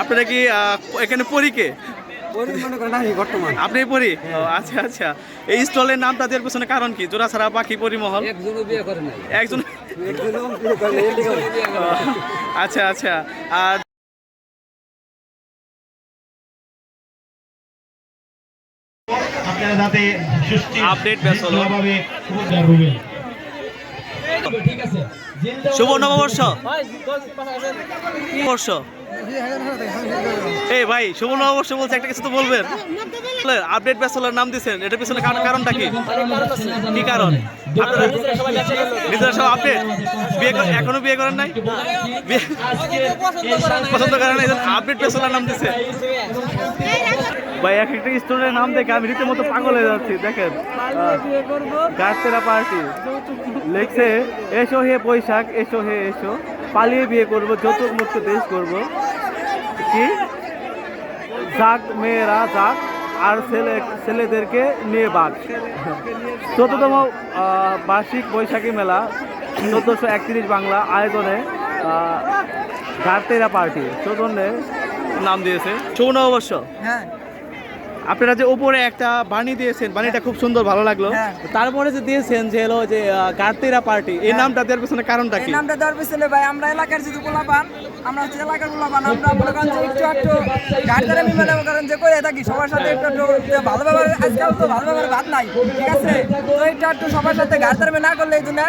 আপনারা কি এখানে পরীকে পরি মনে বর্তমান। আপনি পরি? আচ্ছা আচ্ছা। এই স্টলের নামটা দেওয়ার পেছনে কারণ কি? জোড়াছাড়া পাখি পরিমহল? একজন আচ্ছা আচ্ছা। আর ব্যাস হলো। শৃঙ্খলাভাবে উপকার হবেন। শুভ নববর্ষ। বর্ষ এই ভাই শুভ নববর্ষ বলছে একটা কিছু তো বলবেন। আপডেট ব্যাচেলার নাম দিচ্ছেন এটার পিছনে কারণ কারণটা কি? কি কারণ? নিজেরা সব আপডেট বিয়ে এখনও বিয়ে করেন নাই? পছন্দ করেন নাই আপডেট ব্যাচেলার নাম দিচ্ছে ভাই এক একটা স্টুডেন্টের নাম দেখে আমি রীতিমতো পাগল হয়ে যাচ্ছি দেখেন। গাছতেরা পার্টি লিখছে এসো হে বৈশাখ এসো হে এসো পালিয়ে বিয়ে করব যৌতুক মুক্ত দেশ করব। কি? যাক মেয়েরা যাক আর ছেলে ছেলেদেরকে নিয়ে বাঘ চতুর্থম বার্ষিক বৈশাখী মেলা চোদ্দোশো একত্রিশ বাংলা আয়োজনে গার্তেরা পার্টি চৌধন্যে নাম দিয়েছে। চৌন অবশ্য। হ্যাঁ। আপনারা যে উপরে একটা বাণী দিয়েছেন বাণীটা খুব সুন্দর ভালো লাগল। হ্যাঁ। তারপরে যে দিয়েছেন যে হলো যে গার্তেরা পার্টি এই নামটা দেওয়ার পিছনে কারণটা এই কি? নামটা দেওয়ার পিছনে ভাই আমরা এলাকার যেহেতু পোলাপান আমরা হচ্ছে এলাকার পোলাপান আমরা মনে করেন যে একটু একটু গাড়িদারে মিলে মনে করেন যে করে থাকি সবার সাথে একটু একটু যে ভালো ব্যবহার আজকাল তো ভালো ব্যবহার বাদ নাই ঠিক আছে? তো একটু একটু সবার সাথে গাড়িদারে না করলে এই জন্য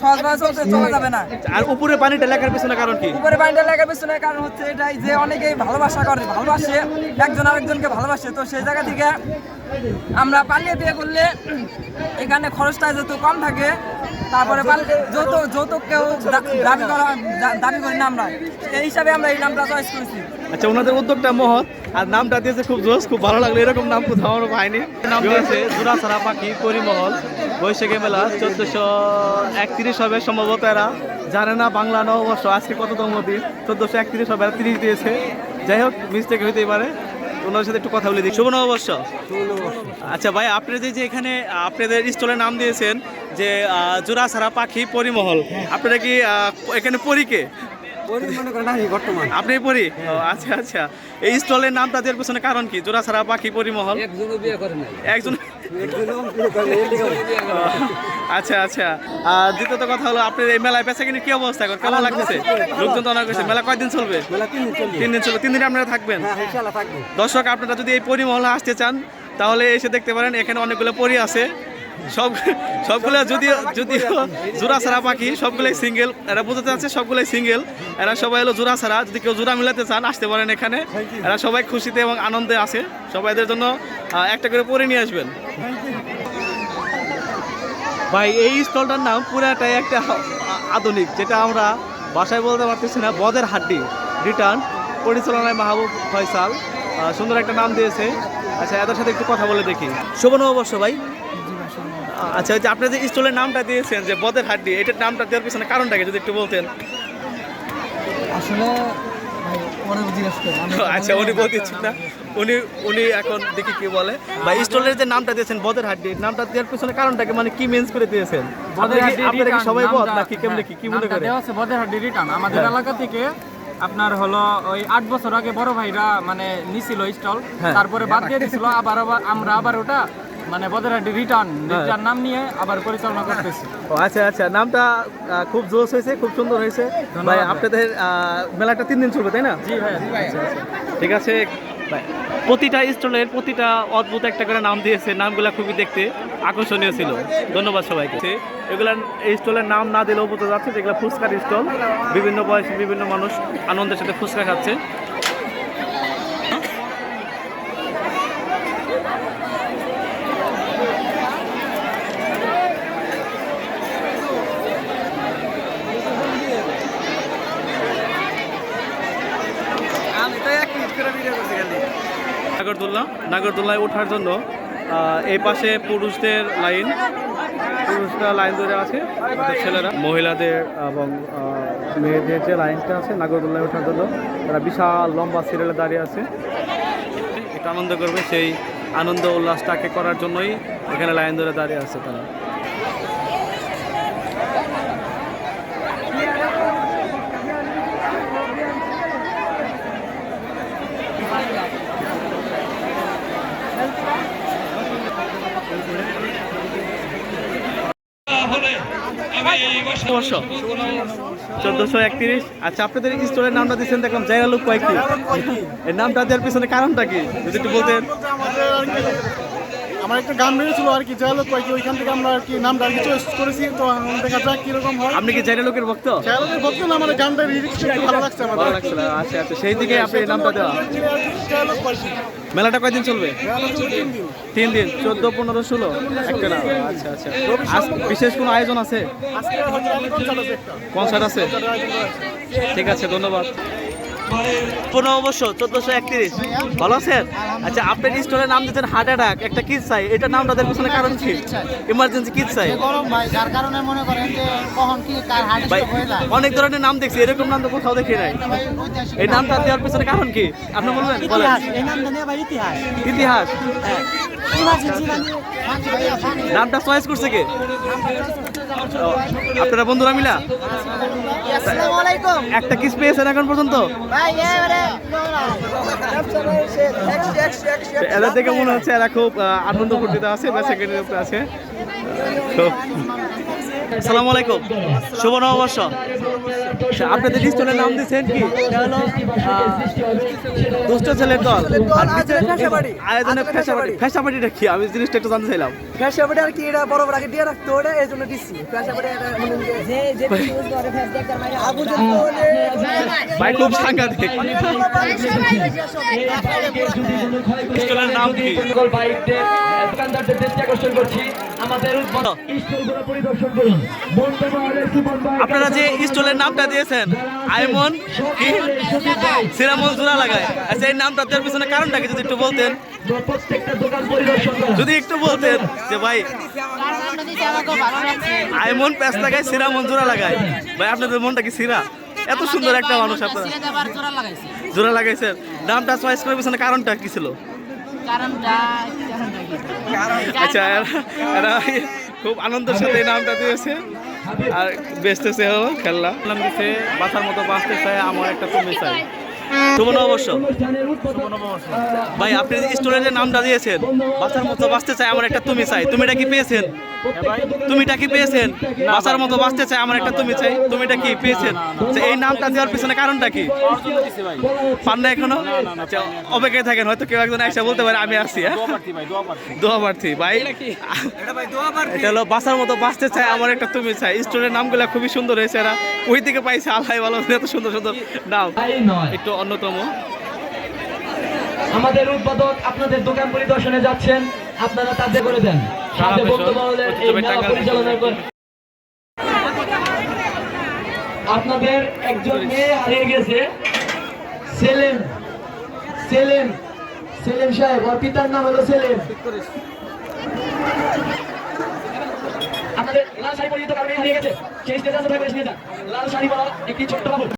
সহজভাবে চলা যাবে না। আর উপরে পানিটা লেখার পিছনে কারণ কি? উপরে বাইন্ডার লাগার পিছনে কারণ হচ্ছে এটাই যে অনেকেই ভালোবাসা করে ভালোবাসে একজন আরেকজনকে ভালোবাসে। তো সেই জায়গা থেকে আমরা পালিয়ে বিয়ে করলে এখানে খরচটা যেহেতু কম থাকে তারপরে যৌতুক যৌতুককেও দা- দাবি করা দাবি করি না আমরা। এই হিসাবে আমরা এই নামটা চয়েস করেছি। আচ্ছা ওনাদের উদ্যোগটা মহৎ। আর নামটা দিয়েছে খুব জোস খুব ভালো লাগল। এরকম নাম কোথাও আমরা পাইনি। নাম দিয়েছে জোড়াছাড়া পাখি পরিমহল বৈশাখী মেলা চোদ্দশো একত্রিশ হবে সম্ভবত এরা। জানে না বাংলা নববর্ষ আজকে কততম দিন? চোদ্দশো একত্রিশ হবে এরা তিরিশ দিয়েছে। যাই হোক মিস্টেক হইতেই পারে। ওনার সাথে একটু কথা বলে দিই শুভ নববর্ষ। আচ্ছা ভাই আপনি যে যে এখানে আপনাদের স্টলের নাম দিয়েছেন যে জোড়াছাড়া পাখি পরিমহল আপনারা কি এখানে পরীকে পরি মনে করেন বর্তমান। আপনি পরি? ও, আচ্ছা আচ্ছা। এই স্টলের নামটা দেওয়ার পেছনে কারণ কি? জোড়াছাড়া পাখি পরিমহল? একজন আচ্ছা আচ্ছা। আর দ্বিতীয়ত কথা হলো আপনার এই মেলায় বেচা কিনে কি অবস্থা? এখন কেমন লাগতেছে? লোকজন তো অনেক বেশি। মেলা কয়দিন চলবে? তিন দিন চলবে। তিন দিন আপনারা থাকবেন? হ্যাঁ থাকব। দর্শক আপনারা যদি এই পরিমহলে আসতে চান তাহলে এসে দেখতে পারেন এখানে অনেকগুলো পরি আছে। সব সবগুলো যদি যদি জোড়া ছাড়া পাখি সবগুলোই সিঙ্গেল এরা বোঝাতে যাচ্ছে সবগুলোই সিঙ্গেল এরা সবাই হলো জোড়া ছাড়া। যদি কেউ জোড়া মিলাতে চান, আসতে পারেন এখানে। এরা সবাই খুশিতে এবং আনন্দে আছে। সবাইদের জন্য একটা করে পরে নিয়ে আসবেন। ভাই, এই স্টলটার নাম পুরাটাই একটা আধুনিক যেটা আমরা বাসায় বলতে পারতেছি না। বদের হাড্ডি। রিটার্ন পরিচালনায় মাহবুব ফয়সাল। সুন্দর একটা নাম দিয়েছে। আচ্ছা এদের সাথে একটু কথা বলে দেখি। শুভ নববর্ষ ভাই। আচ্ছা ওই যে আপনি যে স্টলের নামটা দিয়েছেন যে বদের হাড্ডি এটার নামটা দেওয়ার পিছনে কারণটাকে যদি একটু বলতেন। আসলে করি আচ্ছা উনি বলতে ইচ্ছুক না। উনি উনি এখন দেখি কি বলে। ভাই স্টলের যে নামটা দিয়েছেন বদের হাড্ডি নামটা দেওয়ার পিছনে কারণটাকে মানে কি মিন্স করে দিয়েছেন? আপনারা কি- সবাই বদ নাকি কেমনে কি কি মনে করে? দেওয়া আছে রিটার্ন আমাদের হ্যাঁ। এলাকা থেকে আপনার হলো ওই আট বছর আগে বড় ভাইরা মানে নিছিল স্টল হ্যাঁ। তারপরে বাদ দিয়ে দিছিল আবার আবার আমরা আবার ওটা মানে বদেহাটি রিটার্ন। রিটার্ন নাম নিয়ে আবার পরিচালনা করতেছি। ও আচ্ছা আচ্ছা। নামটা খুব জোশ হয়েছে খুব সুন্দর হয়েছে। ভাই আপনাদের আহ, মেলাটা তিন দিন চলবে তাই না? জি ভাই। ঠিক আছে। ভাই, প্রতিটা স্টলের প্রতিটা অদ্ভুত একটা করে নাম দিয়েছে। নামগুলা খুবই দেখতে আকর্ষণীয় ছিল। ধন্যবাদ সবাইকে। এগুলা এই স্টলের নাম না দিলেও বোঝা যাচ্ছে যেগুলো ফুচকার স্টল। বিভিন্ন বয়সী বিভিন্ন মানুষ আনন্দের সাথে ফুচকা খাচ্ছে আমি তো এক মিনিট করে ভিডিও করছি খালি নাগরদোল্লা, নাগরদোল্লায় ওঠার জন্য এই পাশে পুরুষদের লাইন, পুরুষরা লাইন ধরে আছে ছেলেরা। মহিলাদের এবং মেয়েদের যে লাইনটা আছে নাগরদোল্লায় ওঠার জন্য, তারা বিশাল লম্বা সিরিয়ালে দাঁড়িয়ে আছে। এটা আনন্দ করবে, সেই আনন্দ উল্লাসটাকে করার জন্যই এখানে লাইন ধরে দাঁড়িয়ে আছে তারা। চোদ্দশো একত্রিশ। আচ্ছা আপনাদের স্টোরের নামটা দিচ্ছেন দেখলাম জায়গা লোক কয়েকটি। এর নামটা দেওয়ার পিছনে কারণটা কি? যদি একটু বলতেন। আমার একটা গান বেরিয়েছিল আর কি যাই হোক কয়েকটি ওইখান থেকে আমরা আর কি নামটা আর কি চয়েস করেছি তো এখন দেখা যাক কীরকম হয়। আপনি কি জায়গা লোকের ভক্ত? চাইলের ভক্ত না আমার গানটা ভালো লাগছে আমার ভালো লাগছিল আচ্ছা আচ্ছা সেই দিকে আপনি নামটা দেওয়া। মেলাটা কয়দিন চলবে? তিন দিন। চোদ্দ পনেরো ষোলো? একটা না আচ্ছা আচ্ছা। আজ বিশেষ কোনো আয়োজন আছে? কনসার্ট আছে। ঠিক আছে ধন্যবাদ। পনেরো বছর চোদ্দশো একত্রিশ। ভালো আছেন? আচ্ছা আপনার স্টোরের নাম দিচ্ছেন হার্ট অ্যাটাক একটা কিড চাই। এটা নাম তাদের পিছনে কারণ কি? ইমার্জেন্সি কিড চাই। ভাই যার কারণে মনে করেন যে কখন কি কার হার্ট ভাই স্ট্রোক হয়ে যায়। অনেক ধরনের নাম দেখছি এরকম নাম তো কোথাও দেখি নাই। এই নামটা দেওয়ার পিছনে কারণ কি? আপনি বলবেন ইতিহাস এই নামটা নিয়ে ভাই ইতিহাস। ইতিহাস। ইমার্জেন্সি মানে নামটা চয়েস করছে কে? আপনারা বন্ধুরা মিলা? একটা কিস পেয়েছেন এখন পর্যন্ত? এদের দেখে মনে হচ্ছে এরা খুব আনন্দ ফুর্তিতে আছে বা সেকেন্ড আছে। আসসালামু আলাইকুম শুভ নববর্ষ আচ্ছা, আপনাদের স্টোনের নাম দিচ্ছেন কি হলো দুষ্ট ছেলের দল আয়োজনে ফেসাবাড়ি ফেসাবাড়িটা কি আমি জিনিসটা একটু জানতে চাইলাম ফ্যাশাবাড়ি আর কি এটা বড় বড় আগে দিয়ে রাখতো ওটা এই জন্য দিচ্ছি ভাই খুব সাংঘাতিক স্টোনের নাম কি সকল বাইকদের দোকানদারদের দৃষ্টি আকর্ষণ করছি আপনারা যে স্টলের নামটা দিয়েছেন, আইমন সিরামন জোড়া লাগায়। আচ্ছা এই নামটা দেওয়ার পিছনে কারণটা কি যদি একটু বলতেন? যদি একটু বলতেন যে ভাই, আইমন প্যাঁচ লাগায় সিরামন জোড়া লাগায়। ভাই, আপনাদের মনটা কি সিরা? এত সুন্দর একটা মানুষ আপনারা। জোড়া লাগাইছেন। নামটা চয়েস করার পিছনে কারণটা কি ছিল? আচ্ছা এরা- খুব আনন্দের সাথে এই নামটা দিয়েছে। আর বেচতেছে হলো খেলনা। দিচ্ছে বাসার মতো বাঁচতে চায় আমার একটা তুমি চাই। শুভ নববর্ষ। ভাই আপনি স্টুডেন্টের নামটা দিয়েছেন। বাসার মতো বাঁচতে চাই আমার একটা তুমি চাই। তুমি এটা কি পেয়েছেন? তুমিটা কি পেয়েছেন? বাসার মতো বাঁচতে চাই আমার একটা তুমি চাই তুমিটা কি পেয়েছেন? আচ্ছা, এই নামটা দেওয়ার পিছনে কারণটা কি? পান না এখনও আচ্ছা, অপেক্ষায় থাকেন হয়তো কেউ একজন এসে বলতে পারে আমি আসি হ্যাঁ? দোয়া প্রার্থী ভাই এটা হলো মতো বাঁচতে চাই আমার একটা তুমি চাই। স্টোরের নামগুলো খুবই সুন্দর হয়েছে এরা। ওই থেকে পাইছে আল্লাহ ভালো এত সুন্দর সুন্দর নাম। একটু অন্যতম। আমাদের উদ্বোধক আপনাদের দোকান পরিদর্শনে যাচ্ছেন আপনারা তাদের করে দেন। সাথে পেশন, বন্ধু এই মেলা পরিচালনা করে আপনাদের একজন মেয়ে হারিয়ে গেছে। সেলেম সেলেম সেলেম সাহেব ওর পিতার নাম হলো সেলেম। আপনাদের লাল শাড়ি পরিহিত কারণে হারিয়ে গেছে। সেই স্টেশন লাল শাড়ি পরা একটি ছোট্ট বাবু।